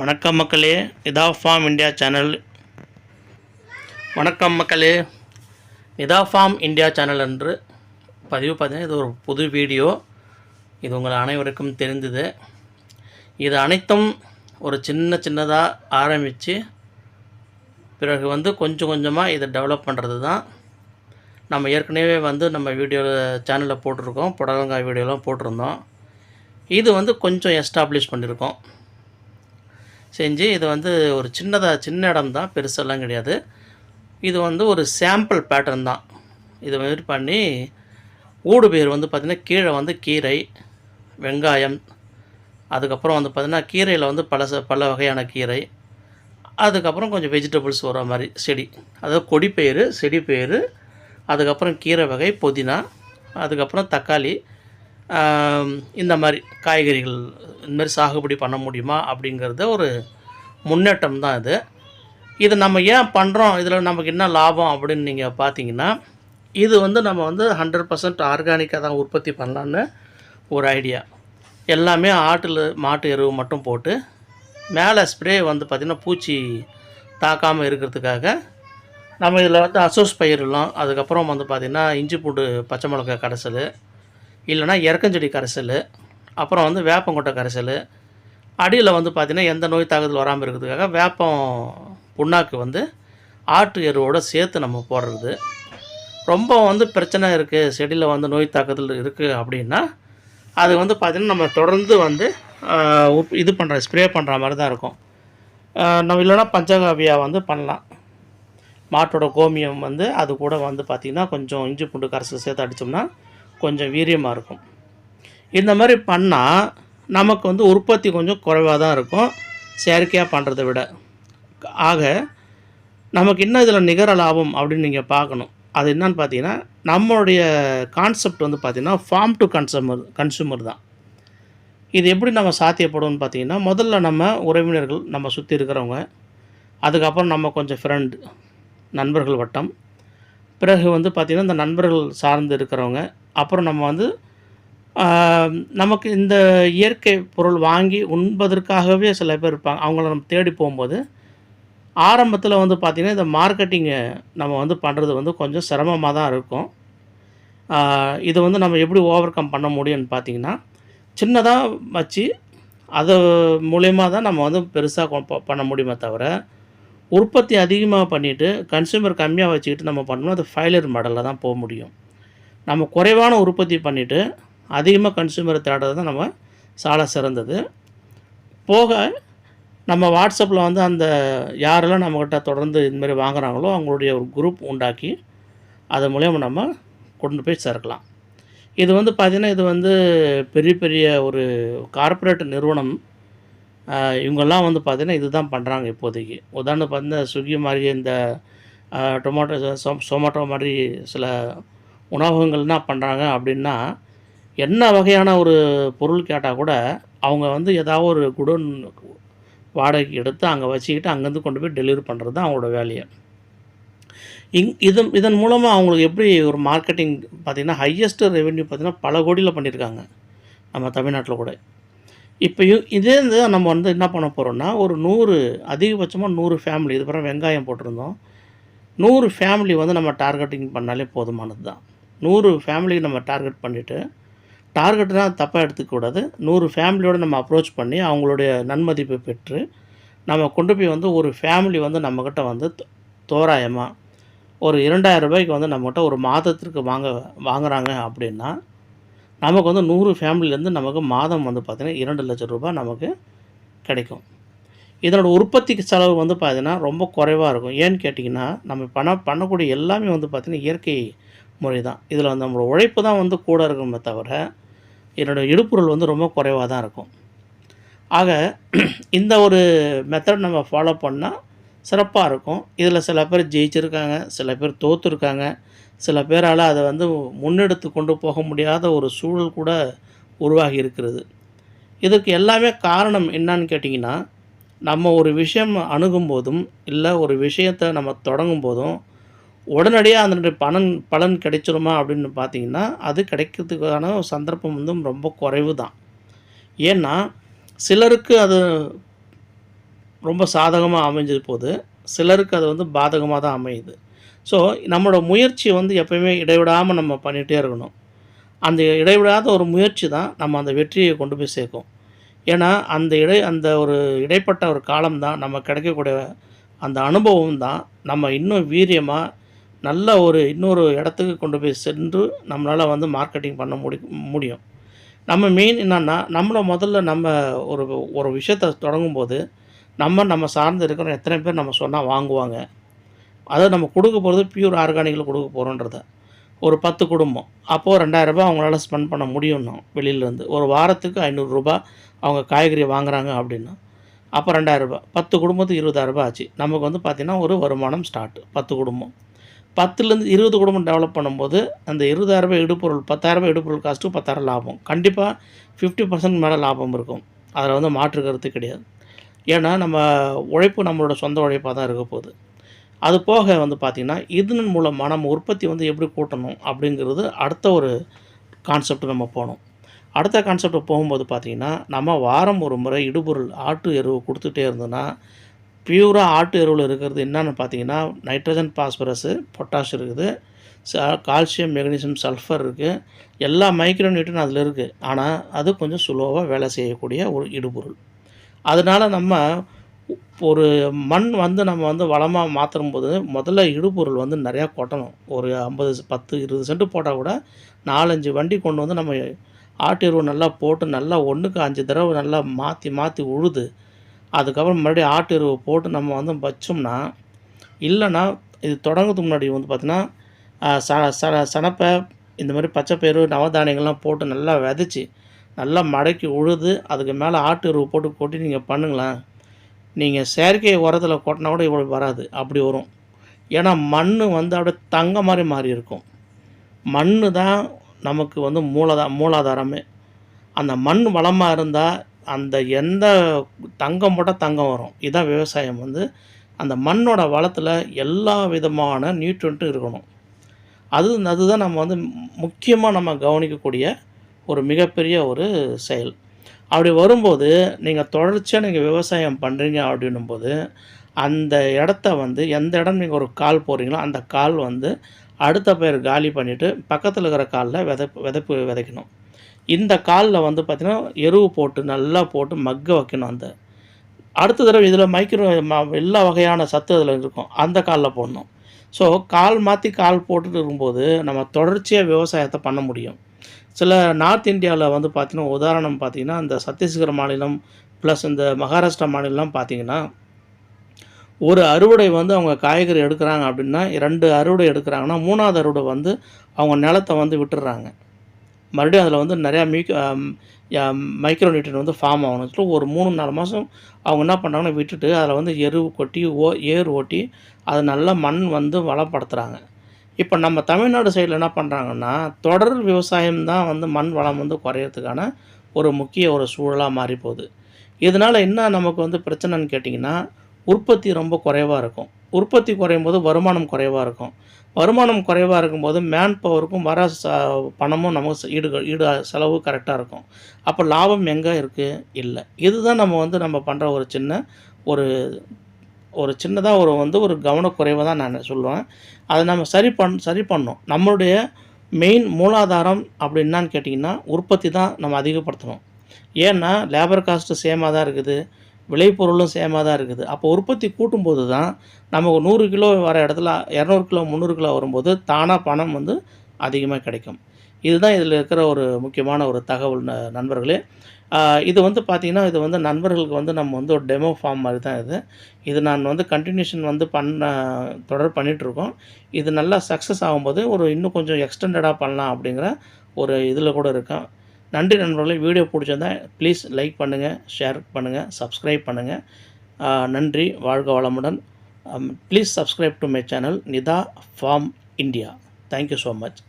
வணக்கம் மக்களே இதா ஃபார்ம் இந்தியா சேனல். வணக்கம் மக்களே இதா ஃபார்ம் இந்தியா சேனல் என்று பதிவு பார்த்தீங்கன்னா இது ஒரு புது வீடியோ. இது உங்கள் அனைவருக்கும் தெரிந்தது. இது அனைத்தும் ஒரு சின்ன சின்னதாக ஆரம்பித்து பிறகு வந்து கொஞ்சம் கொஞ்சமாக இதை டெவலப் பண்ணுறது தான் நம்ம ஏற்கனவே வந்து நம்ம வீடியோவில் சேனலில் போட்டிருக்கோம் புடலங்காய் வீடியோலாம் போட்டிருந்தோம். இது வந்து கொஞ்சம் எஸ்டாப்ளிஷ் பண்ணியிருக்கோம் செஞ்சு இது வந்து ஒரு சின்னதாக சின்ன இடம் தான் பெருசெல்லாம் கிடையாது. இது வந்து ஒரு சாம்பிள் பேட்டர்ன் தான். இது மாதிரி பண்ணி ஊடு பேர் வந்து பார்த்திங்கன்னா கீழே வந்து கீரை வெங்காயம் அதுக்கப்புறம் வந்து பார்த்திங்கன்னா கீரையில் வந்து பல ச பல வகையான கீரை அதுக்கப்புறம் கொஞ்சம் வெஜிடபிள்ஸ் வர மாதிரி செடி. அதாவது கொடிப்பயிறு பயிர் அதுக்கப்புறம் கீரை வகை புதினா அதுக்கப்புறம் தக்காளி இந்த மாதிரி காய்கறிகள் இந்த மாதிரி சாகுபடி பண்ண முடியுமா அப்படிங்கிறத ஒரு முன்னேற்றம் தான் இது. இது நம்ம ஏன் பண்ணுறோம் இதில் நமக்கு என்ன லாபம் அப்படின்னு நீங்கள் பார்த்தீங்கன்னா இது வந்து நம்ம வந்து ஹண்ட்ரட் பர்சன்ட் ஆர்கானிக்காக தான் உற்பத்தி பண்ணலான்னு ஒரு ஐடியா எல்லாமே ஆட்டில் மாட்டு எருவு மட்டும் போட்டு மேலே ஸ்ப்ரே வந்து பார்த்திங்கன்னா பூச்சி தாக்காமல் இருக்கிறதுக்காக நம்ம இதில் வந்து அசோஸ் பயிரிடலாம் அதுக்கப்புறம் வந்து பார்த்திங்கன்னா இஞ்சி பூண்டு பச்சை மிளகாய் கடைசல் இல்லைன்னா இறக்கஞ்செடி கரைசல் அப்புறம் வந்து வேப்பங்கொட்டை கரைசல். அடியில் வந்து பார்த்திங்கன்னா எந்த நோய் தாக்குதல் வராமல் இருக்கிறதுக்காக வேப்பம் புண்ணாக்கு வந்து ஆட்டு எருவோட சேர்த்து நம்ம போடுறது. ரொம்ப வந்து பிரச்சனை இருக்குது செடியில் வந்து நோய் தாக்குதல் இருக்குது அப்படின்னா அது வந்து பார்த்திங்கன்னா நம்ம தொடர்ந்து வந்து உப்- இது பண்ணுற ஸ்ப்ரே பண்ணுற மாதிரி தான் இருக்கும். நம்ம இல்லைன்னா பஞ்சகாவியா வந்து பண்ணலாம். மாட்டோட கோமியம் வந்து அது கூட வந்து பார்த்திங்கன்னா கொஞ்சம் இஞ்சி பூண்டு கரைசல் சேர்த்து அடித்தோம்னா கொஞ்சம் வீரியமாக இருக்கும். இந்த மாதிரி பண்ணால் நமக்கு வந்து உற்பத்தி கொஞ்சம் குறைவாக தான் இருக்கும். செயற்கையாக பண்ணுறதை விட. ஆக நமக்கு இன்னும் இதில் நிகர லாபம் அப்படின்னு நீங்கள் பார்க்கணும். அது என்னன்னு பார்த்தீங்கன்னா நம்மளுடைய கான்செப்ட் வந்து பார்த்திங்கன்னா ஃபார்ம் டு கன்சூமர் கன்சூமர் தான். இது எப்படி நம்ம சாத்தியப்படும்னு பார்த்தீங்கன்னா முதல்ல நம்ம உறவினர்கள் நம்ம சுற்றி இருக்கிறவங்க அதுக்கப்புறம் நம்ம கொஞ்சம் ஃப்ரெண்ட் நண்பர்கள் வட்டம். பிறகு வந்து பார்த்திங்கன்னா இந்த நண்பர்கள் சார்ந்து இருக்கிறவங்க அப்புறம் நம்ம வந்து நமக்கு இந்த இயற்கை பொருள் வாங்கி உண்பதற்காகவே சில பேர் இருப்பாங்க. அவங்கள நம்ம தேடி போகும்போது ஆரம்பத்தில் வந்து பார்த்திங்கன்னா இந்த மார்க்கெட்டிங்கை நம்ம வந்து பண்ணுறது வந்து கொஞ்சம் சிரமமாக தான் இருக்கும். இது வந்து நம்ம எப்படி ஓவர் கம் பண்ண முடியும்னு பார்த்தீங்கன்னா சின்னதாக வச்சு அது மூலயமா தான் நம்ம வந்து பெருசாக பண்ண முடியுமே தவிர உற்பத்தி அதிகமாக பண்ணிவிட்டு கன்சியூமர் கம்மியாக வச்சுக்கிட்டு நம்ம பண்ணோம்னா அது ஃபைலர் மாடலில் தான் போக முடியும். நம்ம குறைவான உற்பத்தி பண்ணிவிட்டு அதிகமாக கன்சூமரை தேடுறது தான் நம்ம சால சிறந்தது. போக நம்ம வாட்ஸ்அப்பில் வந்து அந்த யாரெல்லாம் நம்மக்கிட்ட தொடர்ந்து இதுமாரி வாங்குகிறாங்களோ அவங்களுடைய ஒரு குரூப் உண்டாக்கி அது மூலயமா நம்ம கொண்டு போய் சேர்க்கலாம். இது வந்து பார்த்திங்கன்னா இது வந்து பெரிய பெரிய ஒரு கார்ப்பரேட் நிறுவனம். இவங்கெல்லாம் வந்து பார்த்திங்கன்னா இதுதான் பண்ணுறாங்க இப்போதைக்கு. உதாரணம் பார்த்தீங்கன்னா ஸ்விக்கி மாதிரி இந்த டொமேட்டோ சொமேட்டோ மாதிரி சில உணவகங்கள் என்ன பண்ணுறாங்க அப்படின்னா என்ன வகையான ஒரு பொருள் கேட்டால் கூட அவங்க வந்து ஏதாவது ஒரு குடோன் வாடகைக்கு எடுத்து அங்கே வச்சுக்கிட்டு அங்கேருந்து கொண்டு போய் டெலிவரி பண்ணுறது தான் அவங்களோட வேலையை. இங் இதன் இதன் மூலமாக அவங்களுக்கு எப்படி ஒரு மார்க்கெட்டிங் பார்த்திங்கன்னா ஹையஸ்ட் ரெவென்யூ பார்த்திங்கன்னா பல கோடியில் பண்ணியிருக்காங்க நம்ம தமிழ்நாட்டில் கூட. இப்போ இதே இருந்து நம்ம வந்து என்ன பண்ண போகிறோம்னா ஒரு நூறு அதிகபட்சமாக நூறு ஃபேமிலி இதுக்கப்புறம் வெங்காயம் போட்டிருந்தோம். நூறு ஃபேமிலி வந்து நம்ம டார்கெட்டிங் பண்ணாலே போதுமானது தான் நூறு ஃபேமிலியை நம்ம டார்கெட் பண்ணிவிட்டு டார்கெட்னா தப்பாக எடுத்துக்கக்கூடாது. நூறு ஃபேமிலியோடு நம்ம அப்ரோச் பண்ணி அவங்களுடைய நன்மதிப்பை பெற்று நம்ம கொண்டு போய் வந்து ஒரு ஃபேமிலி வந்து நம்மக்கிட்ட வந்து தோராயமாக ஒரு இரண்டாயிரம் ரூபாய்க்கு வந்து நம்மக்கிட்ட ஒரு மாதத்திற்கு வாங்க வாங்குகிறாங்க அப்படின்னா நமக்கு வந்து நூறு ஃபேமிலிலேருந்து நமக்கு மாதம் வந்து பார்த்திங்கன்னா இரண்டு லட்சம் ரூபாய் நமக்கு கிடைக்கும். இதனோட உற்பத்திக்கு செலவு வந்து பார்த்திங்கன்னா ரொம்ப குறைவாக இருக்கும். ஏன்னு கேட்டிங்கன்னா நம்ம பணம் பண்ணக்கூடிய எல்லாமே வந்து பார்த்திங்கன்னா இயற்கை முறை தான் இதில் வந்து நம்மளோட உழைப்பு தான் வந்து கூட இருக்குமே தவிர என்னோடய இடுப்பொருள் வந்து ரொம்ப குறைவாக தான் இருக்கும். ஆக இந்த ஒரு மெத்தட் நம்ம ஃபாலோ பண்ணால் சிறப்பாக இருக்கும். இதில் சில பேர் ஜெயிச்சிருக்காங்க சில பேர் தோற்றுருக்காங்க சில பேரால் அதை வந்து முன்னெடுத்து கொண்டு போக முடியாத ஒரு சூழல் கூட உருவாகி இருக்கிறது. இதுக்கு எல்லாமே காரணம் என்னன்னு கேட்டிங்கன்னா நம்ம ஒரு விஷயம் அணுகும் போதும் இல்லை ஒரு விஷயத்தை நம்ம தொடங்கும் போதும் உடனடியாக அதனுடைய பலன் பலன் கிடைச்சிருமா அப்படின்னு பார்த்தீங்கன்னா அது கிடைக்கிறதுக்கான சந்தர்ப்பம் வந்து ரொம்ப குறைவு தான் ஏன்னா சிலருக்கு அது ரொம்ப சாதகமாக அமைஞ்சது போது சிலருக்கு அது வந்து பாதகமாக தான் அமையுது. ஸோ நம்மளோட முயற்சி வந்து எப்பயுமே இடைவிடாமல் நம்ம பண்ணிகிட்டே இருக்கணும். அந்த இடைவிடாத ஒரு முயற்சி தான் நம்ம அந்த வெற்றியை கொண்டு போய் சேர்க்கும். ஏன்னா அந்த இடை அந்த ஒரு இடைப்பட்ட ஒரு காலம் தான் நம்ம கிடைக்கக்கூடிய அந்த அனுபவம் தான் நம்ம இன்னும் வீரியமாக நல்ல ஒரு இன்னொரு இடத்துக்கு கொண்டு போய் சென்று நம்மளால் வந்து மார்க்கெட்டிங் பண்ண முடி முடியும். நம்ம மெயின் என்னென்னா நம்மளை முதல்ல நம்ம ஒரு ஒரு விஷயத்தை தொடங்கும்போது நம்ம நம்ம சார்ந்து இருக்கிற எத்தனை பேர் நம்ம சொன்னால் வாங்குவாங்க. அதை நம்ம கொடுக்க போகிறது பியூர் ஆர்கானிக்கில் கொடுக்க போகிறோன்றத ஒரு பத்து குடும்பம். அப்போது ரெண்டாயிரரூபா அவங்களால ஸ்பெண்ட் பண்ண முடியும்னா வெளியிலேருந்து. ஒரு வாரத்துக்கு ஐநூறுரூபா அவங்க காய்கறி வாங்குறாங்க அப்படின்னா அப்போ ரெண்டாயிரரூபா பத்து குடும்பத்துக்கு இருபதாயிரரூபா ஆச்சு. நமக்கு வந்து பார்த்திங்கன்னா ஒரு வருமானம் ஸ்டார்ட் பத்து குடும்பம். பத்துலேருந்து இருபது குடும்பம் டெவலப் பண்ணும்போது அந்த இருபதாயிரரூபா இடுப்பொருள் பத்தாயிரரூபா இடுப்பொருள் காஸ்ட்டு பத்தாயிரம் லாபம். கண்டிப்பாக ஃபிஃப்டி பர்சன்ட் மேலே லாபம் இருக்கும். அதில் வந்து மாற்று கருத்து கிடையாது. ஏன்னா நம்ம உழைப்பு நம்மளோட சொந்த உழைப்பாக தான் இருக்க போகுது. அது போக வந்து பார்த்திங்கன்னா இதன் மூலமாக நம்ம உற்பத்தி வந்து எப்படி கூட்டணும் அப்படிங்கிறது அடுத்த ஒரு கான்செப்ட் நம்ம போகணும். அடுத்த கான்செப்ட் போகும்போது பார்த்திங்கன்னா நம்ம வாரம் ஒரு முறை இடுபொருள் ஆட்டு எருவு கொடுத்துட்டே இருந்தோன்னா பியூராக ஆட்டு எருவில் இருக்கிறது என்னென்னு பார்த்தீங்கன்னா நைட்ரஜன் பாஸ்பரஸு பொட்டாஷ் இருக்குது. ச கால்சியம் மெக்னீசியம் சல்ஃபர் இருக்குது எல்லா மைக்ரோ நியூட்டன் அதில் இருக்குது ஆனால் அது கொஞ்சம் சுலோவாக வேலை செய்யக்கூடிய ஒரு இடுபொருள். அதனால் நம்ம ஒரு மண் வந்து நம்ம வந்து வளமாக மாற்றும் போது முதல்ல இடுபொருள் வந்து நிறையா கொட்டணும். ஒரு ஐம்பது பத்து இருபது சென்ட் போட்டால் கூட நாலஞ்சு வண்டி கொண்டு வந்து நம்ம ஆட்டு எருவு நல்லா போட்டு நல்லா ஒன்றுக்கு அஞ்சு தடவை நல்லா மாற்றி மாற்றி உழுது அதுக்கப்புறம் மறுபடியும் ஆட்டு எருவை போட்டு நம்ம வந்து வச்சோம்னா இல்லைன்னா இது தொடங்கிறதுக்கு முன்னாடி வந்து பார்த்திங்கன்னா ச ச சனப்பை இந்த மாதிரி பச்சைப்பயிறு நவதானியங்கள்லாம் போட்டு நல்லா விதைச்சி நல்லா மடக்கி உழுது அதுக்கு மேலே ஆட்டு எருவு போட்டு கொட்டி நீங்கள் பண்ணுங்களேன். நீங்கள் செயற்கை உரத்தில் கொட்டினா கூட இவ்வளோ வராது. அப்படி வரும். ஏன்னா மண் வந்து அப்படியே தங்க மாதிரி மாறி இருக்கும். மண் தான் நமக்கு வந்து மூலதா மூலாதாரமே. அந்த மண் வளமாக இருந்தால் அந்த எந்த தங்கம் போட்டால் தங்கம் வரும். இதுதான் விவசாயம் வந்து அந்த மண்ணோட வளத்தில் எல்லா விதமான நியூட்ரண்ட்டும் இருக்கணும். அது அதுதான் நம்ம வந்து முக்கியமாக நம்ம கவனிக்கக்கூடிய ஒரு மிகப்பெரிய ஒரு செயல். அப்படி வரும்போது நீங்கள் தொடர்ச்சியாக நீங்கள் விவசாயம் பண்ணுறீங்க அப்படின்னும்போது அந்த இடத்த வந்து எந்த இடம் நீங்கள் ஒரு கால் போடுறீங்களோ அந்த கால் வந்து அடுத்த பயிர் காலி பண்ணிவிட்டு பக்கத்தில் இருக்கிற காலில் விதப்பு விதைப்பு விதைக்கணும். இந்த காலில் வந்து பார்த்திங்கன்னா எருவு போட்டு நல்லா போட்டு மக்க வைக்கணும் அந்த. அடுத்த தடவை இதில் மைக்ரோ எல்லா வகையான சத்து அதில் இருக்கும். அந்த காலில் போடணும். ஸோ கால் மாற்றி கால் போட்டுட்டு இருக்கும்போது நம்ம தொடர்ச்சியாக விவசாயத்தை பண்ண முடியும். சில நார்த் இந்தியாவில் வந்து பார்த்திங்கன்னா உதாரணம் பார்த்திங்கன்னா இந்த சத்தீஸ்கர் மாநிலம் ப்ளஸ் இந்த மகாராஷ்டிரா மாநிலம் பார்த்திங்கன்னா ஒரு அறுவடை வந்து அவங்க காய்கறி எடுக்கிறாங்க அப்படின்னா ரெண்டு அறுவடை எடுக்கிறாங்கன்னா மூணாவது அறுவடை வந்து அவங்க நிலத்தை வந்து விட்டுடுறாங்க மறுபடியும் அதில் வந்து நிறையா மீக் மைக்ரோ நியூட்ரன் வந்து ஃபார்ம் ஆகணும். சொல்லிட்டு ஒரு மூணு நாலு மாதம் அவங்க என்ன பண்ணுறாங்கன்னா விட்டுட்டு அதில் வந்து எரு கொட்டி ஓ ஏர் ஓட்டி அதை நல்லா மண் வந்து வளப்படுத்துகிறாங்க இப்போ நம்ம தமிழ்நாடு சைடில் என்ன பண்ணுறாங்கன்னா தொடர் விவசாயம் தான் வந்து மண் வளம் வந்து குறையறதுக்கான ஒரு முக்கிய ஒரு சூழலாக மாறி போகுது இதனால் என்ன நமக்கு வந்து பிரச்சனைன்னு கேட்டிங்கன்னா உற்பத்தி ரொம்ப குறைவாக இருக்கும். உற்பத்தி குறையும் போது வருமானம் குறைவாக இருக்கும். வருமானம் குறைவாக இருக்கும்போது மேன் பவருக்கும் வர ச பணமும் நமக்கு ஈடு ஈடு செலவு கரெக்டாக இருக்கும். அப்போ லாபம் எங்கே இருக்குது இல்லை. இதுதான் நம்ம வந்து நம்ம பண்ணுற ஒரு சின்ன ஒரு ஒரு சின்னதாக ஒரு வந்து ஒரு கவனக்குறைவை தான் நான் சொல்லுவேன். அதை நம்ம சரி பண் சரி பண்ணோம் நம்மளுடைய மெயின் மூலாதாரம் அப்படி என்னான்னு கேட்டிங்கன்னா உற்பத்தி தான் நம்ம அதிகப்படுத்தணும். ஏன்னா லேபர் காஸ்ட்டு சேமாக தான் இருக்குது. விளைபொருளும் சேமாக தான் இருக்குது. அப்போ உற்பத்தி கூட்டும்போது தான் நமக்கு நூறு கிலோ வர இடத்துல இரநூறு கிலோ முந்நூறு கிலோ வரும்போது தானாக பணம் வந்து அதிகமாக கிடைக்கும். இதுதான் இதில் இருக்கிற ஒரு முக்கியமான ஒரு தகவல் ந- நண்பர்களே. இது வந்து பார்த்திங்கன்னா இது வந்து நண்பர்களுக்கு வந்து நம்ம வந்து ஒரு டெமோ ஃபார்ம் மாதிரி தான் இது. இது நான் வந்து கண்டினியூஷன் வந்து பண்ண தொடர் பண்ணிகிட்ருக்கோம் இது நல்லா சக்ஸஸ் ஆகும்போது ஒரு இன்னும் கொஞ்சம் எக்ஸ்டெண்டடாக பண்ணலாம் அப்படிங்கிற ஒரு இதில் கூட இருக்கேன். நன்றி நண்பர்களே வீடியோ பிடிச்சிருந்தா ப்ளீஸ் லைக் பண்ணுங்கள் ஷேர் பண்ணுங்கள் சப்ஸ்கிரைப் பண்ணுங்கள் நன்றி வாழ்க வளமுடன். Please subscribe to my channel Nita farm India thank you so much